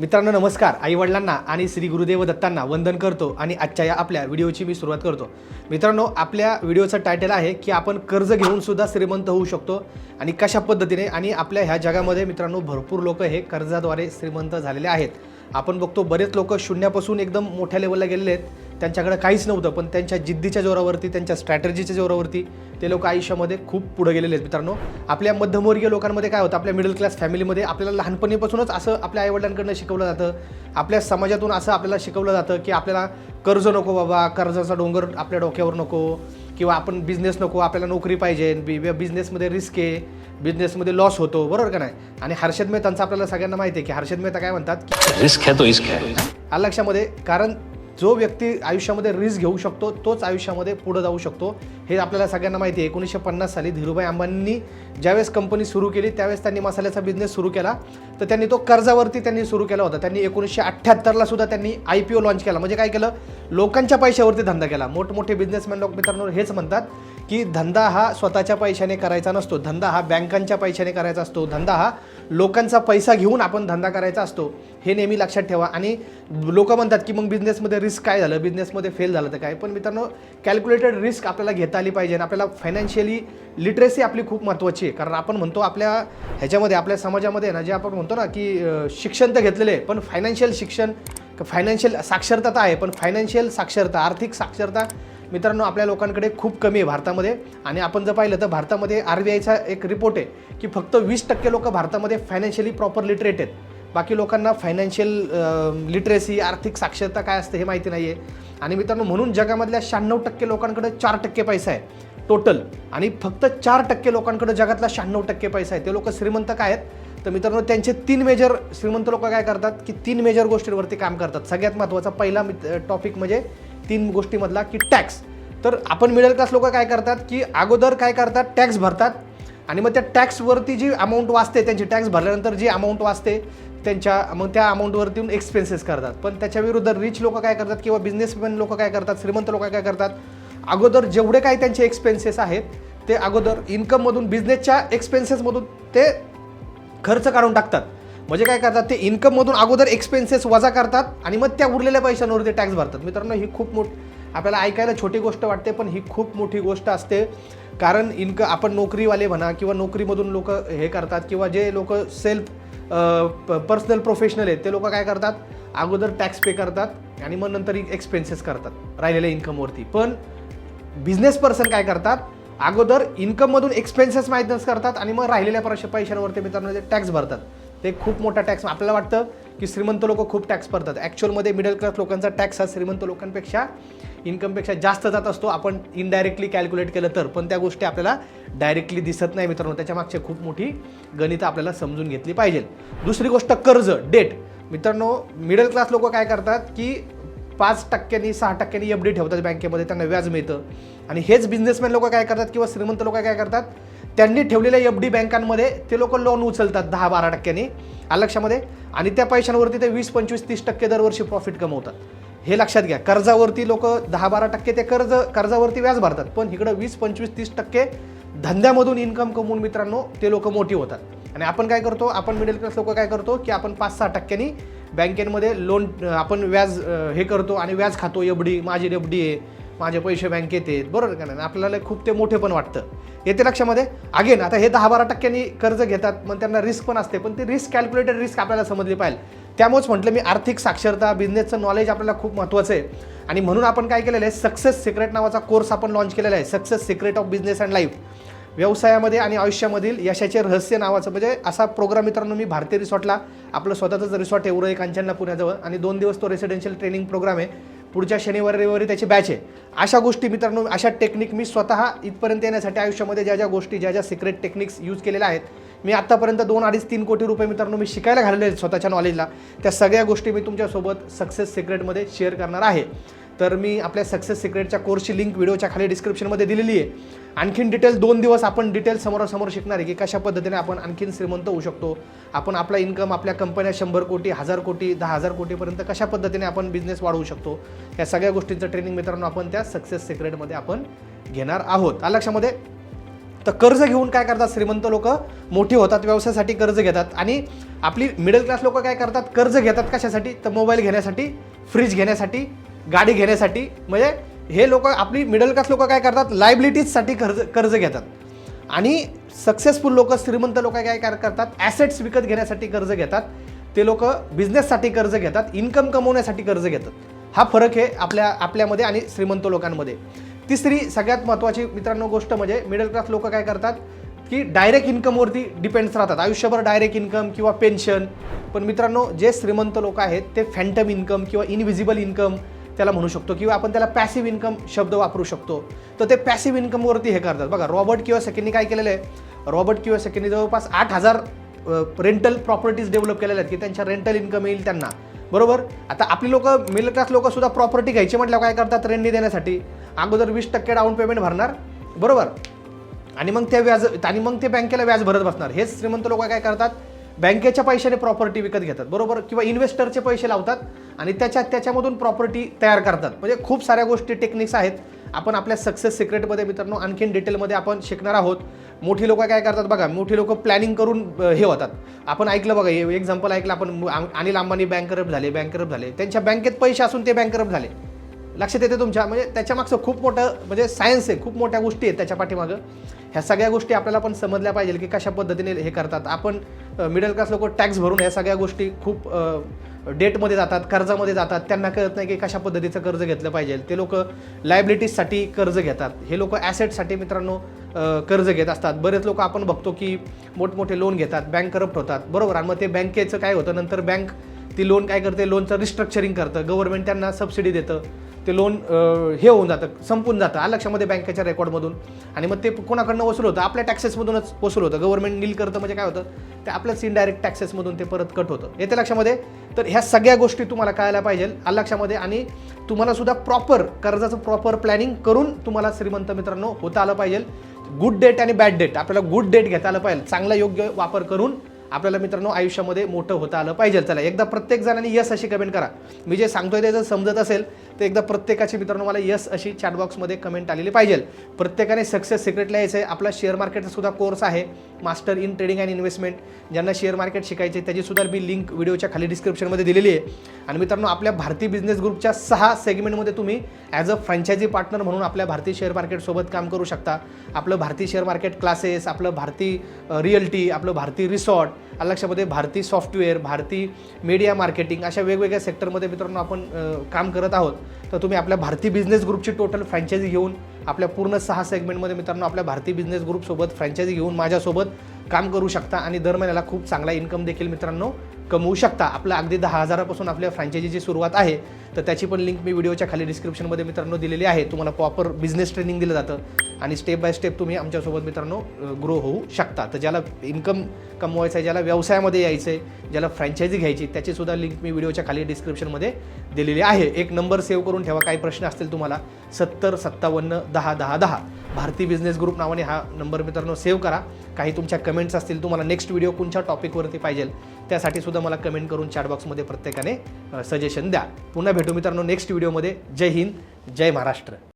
मित्रांनो नमस्कार. आई वडिलांना आणि श्री गुरुदेव दत्तांना वंदन करतो आणि आजच्या या आपल्या व्हिडिओची मी सुरुवात करतो. मित्रांनो आपल्या व्हिडिओचं टायटल आहे की आपण कर्ज घेऊन सुद्धा श्रीमंत होऊ शकतो आणि कशा पद्धतीने आणि आपल्या ह्या जगामध्ये मित्रांनो भरपूर लोक हे कर्जाद्वारे श्रीमंत झालेले आहेत. आपण बघतो बरेच लोक शून्यापासून एकदम मोठ्या लेवलला गेलेले आहेत. त्यांच्याकडे काहीच नव्हतं पण त्यांच्या जिद्दीच्या जोरावरती त्यांच्या स्ट्रॅटर्जीच्या जोरावरती ते लोक आयुष्यामध्ये खूप पुढे गेलेले आहेत मित्रांनो. आपल्या मध्यमवर्गीय लोकांमध्ये काय होतं आपल्या मिडल क्लास फॅमिलीमध्ये आपल्याला लहानपणीपासूनच असं आपल्या आईवडिलांकडनं शिकवलं जातं. आपल्या समाजातून असं आपल्याला शिकवलं जातं की आपल्याला कर्ज नको बाबा कर्जाचा डोंगर आपल्या डोक्यावर नको किंवा आपण बिझनेस नको आपल्याला नोकरी पाहिजे बि बिझनेसमध्ये रिस्क आहे बिझनेसमध्ये लॉस होतो बरोबर का नाही? आणि हर्षद मेहतांचं आपल्याला सगळ्यांना माहिती आहे की हर्षद मेहता काय म्हणतात? रिस्क है तो इश्क है. आलं लक्षामध्ये? कारण जो व्यक्ती आयुष्यामध्ये रिस्क घेऊ शकतो तोच आयुष्यामध्ये पुढे जाऊ शकतो. हे आपल्याला सगळ्यांना माहिती आहे. एकोणीसशे पन्नास साली धीरूभाई अंबानींनी ज्यावेळेस कंपनी सुरू केली त्यावेळेस त्यांनी मसाल्याचा बिझनेस सुरू केला. तर त्यांनी तो कर्जावरती त्यांनी सुरू केला होता. त्यांनी एकोणीसशे अठ्ठ्याहत्तरला सुद्धा त्यांनी आय पी ओ लॉन्च केला. म्हणजे काय केलं? लोकांच्या पैशावरती धंदा केला. मोठमोठे बिझनेसमॅन लोक मित्रांनो हेच म्हणतात. की धंदा हा स्वतःच्या पैशाने करायचा नसतो. धंदा हा बँकांच्या पैशाने करायचा असतो. धंदा हा लोकांचा पैसा घेऊन आपण धंदा करायचा असतो हे नेहमी लक्षात ठेवा. आणि लोक म्हणतात की मग बिझनेसमध्ये रिस्क काय झालं? बिझनेसमध्ये फेल झालं तर काय? पण मित्रांनो कॅल्क्युलेटेड रिस्क आपल्याला घेता आली पाहिजे. आणि आपल्याला फायनान्शियली लिटरेसी आपली खूप महत्त्वाची आहे. कारण आपण म्हणतो आपल्या ह्याच्यामध्ये आपल्या समाजामध्ये ना जे आपण म्हणतो ना की शिक्षण तर घेतलेलं आहे पण फायनान्शियल शिक्षण फायनान्शियल साक्षरता तर आहे. पण फायनान्शियल साक्षरता आर्थिक साक्षरता मित्रांनो आपल्या लोकांकडे खूप कमी आहे भारतामध्ये. आणि आपण जर पाहिलं तर भारतामध्ये आर बी आयचा एक रिपोर्ट आहे की फक्त वीस टक्के लोक भारतामध्ये फायनान्शियली प्रॉपर लिटरेट आहेत. बाकी लोकांना फायनान्शियल लिटरेसी आर्थिक साक्षरता काय असते हे माहिती नाही आहे आणि मित्रांनो म्हणून जगामधल्या शहाण्णव टक्के लोकांकडे चार टक्के पैसा आहे टोटल आणि फक्त चार टक्के लोकांकडे जगातला शहाण्णव टक्के पैसा आहे. ते लोक श्रीमंत काय आहेत? तर मित्रांनो त्यांचे तीन मेजर श्रीमंत लोक काय करतात? की तीन मेजर गोष्टींवरती काम करतात. सगळ्यात महत्त्वाचा पहिला टॉपिक म्हणजे तीन गोष्टीमधला की टॅक्स. तर आपण मिडल क्लास लोक काय करतात की अगोदर काय करतात? टॅक्स भरतात. आणि मग त्या टॅक्सवरती जी अमाऊंट वाचते त्यांची टॅक्स भरल्यानंतर जी अमाऊंट वाचते त्यांच्या मग त्या अमाऊंटवरती एक्सपेन्सेस करतात. पण त्याच्या विरुद्ध रिच लोक काय करतात किंवा बिझनेसमॅन लोक काय करतात श्रीमंत लोक काय करतात? अगोदर जेवढे काही त्यांचे एक्सपेन्सेस आहेत ते अगोदर इन्कममधून बिझनेसच्या एक्सपेन्सेसमधून ते खर्च काढून टाकतात. म्हणजे काय करतात ते इन्कममधून अगोदर एक्सपेन्सेस वजा करतात आणि मग त्या उरलेल्या पैशांवर ते टॅक्स भरतात. मित्रांनो ही खूप मोठ आपल्याला ऐकायला छोटी गोष्ट वाटते पण ही खूप मोठी गोष्ट असते. कारण इन्क आपण नोकरीवाले म्हणा किंवा नोकरीमधून लोक हे करतात किंवा जे लोक सेल्फ पर्सनल प्रोफेशनल आहेत ते लोक काय करतात? अगोदर टॅक्स पे करतात आणि मग नंतर एक्सपेन्सेस करतात राहिलेल्या इन्कमवरती पण बिझनेस पर्सन काय करतात? अगोदर इन्कममधून एक्सपेन्सेस मायनस करतात आणि मग राहिलेल्या पैशांवरती मित्रांनो ते टॅक्स भरतात. ते खूप मोठा टॅक्स आपल्याला वाटतं की श्रीमंत लोक खूप टॅक्स भरतात. ॲक्च्युअलमध्ये मिडल क्लास लोकांचा टॅक्स हा श्रीमंत लोकांपेक्षा इन्कमपेक्षा जास्त जात असतो. आपण इनडायरेक्टली कॅल्क्युलेट केलं तर. पण त्या गोष्टी आपल्याला डायरेक्टली दिसत नाही मित्रांनो. त्याच्यामागचे खूप मोठी गणितं आपल्याला समजून घेतली पाहिजे. दुसरी गोष्ट कर्ज डेट मित्रांनो मिडल क्लास लोक काय करतात की पाच टक्क्यांनी सहा टक्क्यांनी एफ डी ठेवतात बँकेमध्ये. त्यांना व्याज मिळतं. आणि हेच बिझनेसमॅन लोक काय करतात किंवा श्रीमंत लोक काय करतात? त्यांनी ठेवलेल्या एफ डी बँकांमध्ये ते लोक लोन उचलतात दहा बारा टक्क्यांनी आलं लक्षामध्ये आणि त्या पैशांवरती ते वीस पंचवीस तीस टक्के दरवर्षी प्रॉफिट कमवतात. हे लक्षात घ्या कर्जावरती लोक दहा बारा टक्के ते कर्ज कर्जावरती व्याज भरतात. पण इकडं वीस पंचवीस तीस टक्के धंद्यामधून इन्कम कमवून मित्रांनो ते लोक मोठी होतात. आणि आपण काय करतो आपण मिडल क्लास लोक काय करतो की आपण पाच सहा टक्क्यांनी बँकेमध्ये लोन आपण व्याज हे करतो आणि व्याज खातो. एफ डी माझी एफ डी आहे माझे पैसे बँकेत आहेत. बरोबर का नाही? आपल्याला खूप ते मोठे पण वाटतं. येते लक्षामध्ये? अगेन आता हे दहा बारा टक्क्यांनी कर्ज घेतात मग त्यांना रिस्क पण असते पण ती रिस्क कॅल्क्युलेटेड रिस्क आपल्याला समजली पाहिजे. त्यामुळेच म्हटलं मी आर्थिक साक्षरता बिझनेसचं नॉलेज आपल्याला खूप महत्त्वाचं आहे. आणि म्हणून आपण काय केलेलं आहे सक्सेस सिक्रेट नावाचा कोर्स आपण लॉन्च केलेला आहे success secret of business and life व्यवसायामध्ये आणि आयुष्यामधील यशाचे रहस्य नावाचं म्हणजे असा प्रोग्राम मित्रांनो मी भारतीय रिसॉर्टला आपलं स्वतःचंच रिसॉर्ट आहे उरळी कांचनला पुण्याजवळ. आणि दोन दिवस तो रेसिडेन्शियल ट्रेनिंग प्रोग्राम आहे. पुढच्या शनिवार रविवारी त्याची बॅच आहे. अशा गोष्टी मित्रांनो अशा टेक्निक मी स्वतः इथपर्यंत येण्यासाठी आयुष्यामध्ये ज्या ज्या गोष्टी ज्या ज्या सिक्रेट टेक्निक्स यूज केलेल्या आहेत मी आत्तापर्यंत दोन अडीच तीन कोटी रुपये मित्रांनो मी शिकायला घालले आहेत स्वतःच्या नॉलेजला त्या सगळ्या गोष्टी मी तुमच्यासोबत सक्सेस सिक्रेटमध्ये शेअर करणार आहे. तर मी आपल्या सक्सेस सिक्रेटच्या कोर्सची लिंक व्हिडिओच्या खाली डिस्क्रिप्शनमध्ये दिलेली आहे. आणखीन डिटेल दोन दिवस आपण डिटेल समोरासमोर शिकणार आहे की कशा पद्धतीने आपण आणखीन श्रीमंत होऊ शकतो. आपण आपला इन्कम आपल्या कंपन्या शंभर कोटी हजार कोटी दहा हजार कोटीपर्यंत कशा पद्धतीने आपण बिझनेस वाढवू शकतो या सगळ्या गोष्टींचं ट्रेनिंग मित्रांनो आपण त्या सक्सेस सिक्रेटमध्ये आपण घेणार आहोत. लक्षामध्ये? तर कर्ज घेऊन काय करतात श्रीमंत लोक? मोठी होतात व्यवसायासाठी कर्ज घेतात आणि आपली मिडल क्लास लोक काय करतात? कर्ज घेतात कशासाठी? तर मोबाईल घेण्यासाठी फ्रीज घेण्यासाठी गाडी घेण्यासाठी. म्हणजे हे लोक आपली मिडल क्लास लोक काय करतात? लायबिलिटीजसाठी कर्ज कर्ज घेतात. आणि सक्सेसफुल लोक श्रीमंत लोक काय काय करतात? ॲसेट्स विकत घेण्यासाठी कर्ज घेतात. ते लोक बिझनेससाठी कर्ज घेतात. इन्कम कमवण्यासाठी कर्ज घेतात. हा फरक आहे आपल्या आपल्यामध्ये आणि श्रीमंत लोकांमध्ये. तिसरी सगळ्यात महत्त्वाची मित्रांनो गोष्ट म्हणजे मिडल क्लास लोक काय करतात? की डायरेक्ट इन्कमवरती डिपेंड्स राहतात. आयुष्यभर डायरेक्ट इन्कम किंवा पेन्शन पण मित्रांनो जे श्रीमंत लोक आहेत ते फॅन्टम इन्कम किंवा इनव्हिजिबल इन्कम त्याला म्हणू शकतो किंवा आपण त्याला पॅसिव्ह इन्कम शब्द वापरू शकतो. तर ते पॅसिव्ह इन्कमवरती हे करतात. बघा रॉबर्ट किंवा सेकेंडनी काय केलेलं आहे? रॉबर्ट किंवा सेकेंडनी जवळपास आठ हजार रेंटल प्रॉपर्टीज डेव्हलप केलेल्या आहेत की त्यांच्या रेंटल इन्कम येईल त्यांना. बरोबर? आता आपली लोक मिडल क्लास लोक सुद्धा प्रॉपर्टी घ्यायची म्हटल्यावर काय करतात? रेंटनी देण्यासाठी. अगोदर वीस टक्के डाऊन पेमेंट भरणार. बरोबर? आणि मग ते व्याज आणि मग ते बँकेला व्याज भरत बसणार. हेच श्रीमंत लोक काय करतात? बँकेच्या पैशाने प्रॉपर्टी विकत घेतात बरोबर? किंवा इन्व्हेस्टरचे पैसे लावतात आणि त्याच्या त्याच्यामधून प्रॉपर्टी तयार करतात. म्हणजे खूप साऱ्या गोष्टी टेक्निक्स आहेत. आपण आपल्या सक्सेस सिक्रेटमध्ये मित्रांनो आणखीन डिटेलमध्ये आपण शिकणार आहोत. मोठी लोक काय करतात बघा मोठी लोक प्लॅनिंग करून हे होतात. आपण ऐकलं बघा हे एक्झाम्पल ऐकलं आपण अनिल अंबानी बँकरप झाले बँकरप झाले. त्यांच्या बँकेत पैसे असून ते बँकरप्ट झाले. लक्षात येते तुमच्या? म्हणजे त्याच्यामागचं खूप मोठं म्हणजे सायन्स आहे खूप मोठ्या गोष्टी आहेत त्याच्या पाठीमागं. ह्या सगळ्या गोष्टी आपल्याला पण समजल्या पाहिजे की कशा पद्धतीने हे करतात. आपण मिडल क्लास लोक टॅक्स भरून या सगळ्या गोष्टी खूप डेटमध्ये जातात कर्जामध्ये जातात. त्यांना कळत नाही की कशा पद्धतीचं कर्ज घेतलं पाहिजे. ते लोक लायबिलिटीजसाठी कर्ज घेतात. हे लोक ॲसेटसाठी मित्रांनो कर्ज घेत असतात. बरेच लोक आपण बघतो की मोठमोठे लोन घेतात बँक करप्ट होतात. बरोबर. आणि मग ते बँकेचं काय होतं? नंतर बँक ती लोन काय करते? लोनचं रिस्ट्रक्चरिंग करतं. गव्हर्नमेंट त्यांना सबसिडी देतं. ते लोन हे होऊन जातं संपून जातं. आलक्षामध्ये बँकेच्या रेकॉर्डमधून आणि मग ते कोणाकडनं वसूल होतं? आपल्या टॅक्सेसमधूनच वसूल होतं. गव्हर्नमेंट नील करतं म्हणजे काय होतं? ते आपल्याच इनडायरेक्ट टॅक्सेसमधून ते परत कट होतं. येते लक्षामध्ये? तर ह्या सगळ्या गोष्टी तुम्हाला कळायला पाहिजे आलक्षामध्ये आणि तुम्हाला सुद्धा प्रॉपर कर्जाचं प्रॉपर प्लॅनिंग करून तुम्हाला श्रीमंत मित्रांनो होता आलं पाहिजे गुड डेट आणि बॅड डेट आपल्याला गुड डेट घेता आलं पाहिजे चांगला योग्य वापर करून आपल्याला मित्रांनो आयुष्यामध्ये मोठं होता आलं पाहिजे. चला एकदा प्रत्येक जणांनी यस अशी कमेंट करा. मी जे सांगतोय ते जर समजत असेल तर एकदा प्रत्येकाची मित्रांनो मला यस अशी चॅटबॉक्समध्ये कमेंट आलेली पाहिजे. प्रत्येकाने सक्सेस सिक्रेटला यायचं आहे आपला शेअर मार्केटचा सुद्धा कोर्स आहे. Master in trading and investment ज्यांना शेअर मार्केट शिकायचे त्याची सुद्धा मी लिंक व्हिडिओच्या खाली डिस्क्रिप्शनमध्ये दिलेली आहे. आणि मित्रांनो आपल्या भारतीय बिझनेस ग्रुपच्या सहा सेगमेंटमध्ये तुम्ही ॲज अ फ्रँचायझी पार्टनर म्हणून आपल्या भारतीय शेअर मार्केटसोबत काम करू शकता. आपलं भारतीय शेअर मार्केट क्लासेस आपलं भारती रिअल्टी आपलं भारती रिसॉर्ट लक्षामध्ये Bharati software Bharati media marketing अशा वेगवेगळ्या सेक्टरमध्ये मित्रांनो आपण काम करत आहोत. तर तुम्ही आपल्या भारती बिझनेस ग्रुपची टोटल फ्रँचायझी घेऊन आपल्या पूर्ण सहा सेगमेंटमध्ये मित्रांनो आपल्या भारती बिझनेस ग्रुपसोबत फ्रँचायझी घेऊन माझ्यासोबत काम करू शकता आणि दर महिन्याला खूप चांगला इन्कम देखील मित्रांनो कमवू शकता. आपलं अगदी दहा हजारापासून आपल्या फ्रँचायझीची सुरुवात आहे. तर त्याची पण लिंक मी व्हिडिओच्या खाली डिस्क्रिप्शनमध्ये मित्रांनो दिलेली आहे. तुम्हाला प्रॉपर बिझनेस ट्रेनिंग दिलं जातं. आणि स्टेप बाय स्टेप तुम्ही आमच्यासोबत मित्रांनो ग्रो होऊ शकता. तर ज्याला इन्कम कमवायचं आहे ज्याला व्यवसायामध्ये यायचं आहे ज्याला फ्रँचायझी घ्यायची त्याचीसुद्धा लिंक मी व्हिडिओच्या खाली डिस्क्रिप्शनमध्ये दिलेली आहे. एक नंबर सेव्ह करून ठेवा काही प्रश्न असतील तुम्हाला. सत्तर सत्तावन्न दहा दहा दहा. भारती बिझनेस ग्रुप नावाने हा नंबर मित्रांनो सेव्ह करा. काही तुमच्या कमेंट्स असतील तुम्हाला नेक्स्ट व्हिडिओ कोणत्या टॉपिकवरती पाहिजे त्यासाठी सुद्धा मला कमेंट करून चॅटबॉक्समध्ये प्रत्येकाने सजेशन द्या. पुन्हा भेटू मित्रांनो नेक्स्ट व्हिडिओमध्ये जय हिंद जय महाराष्ट्र.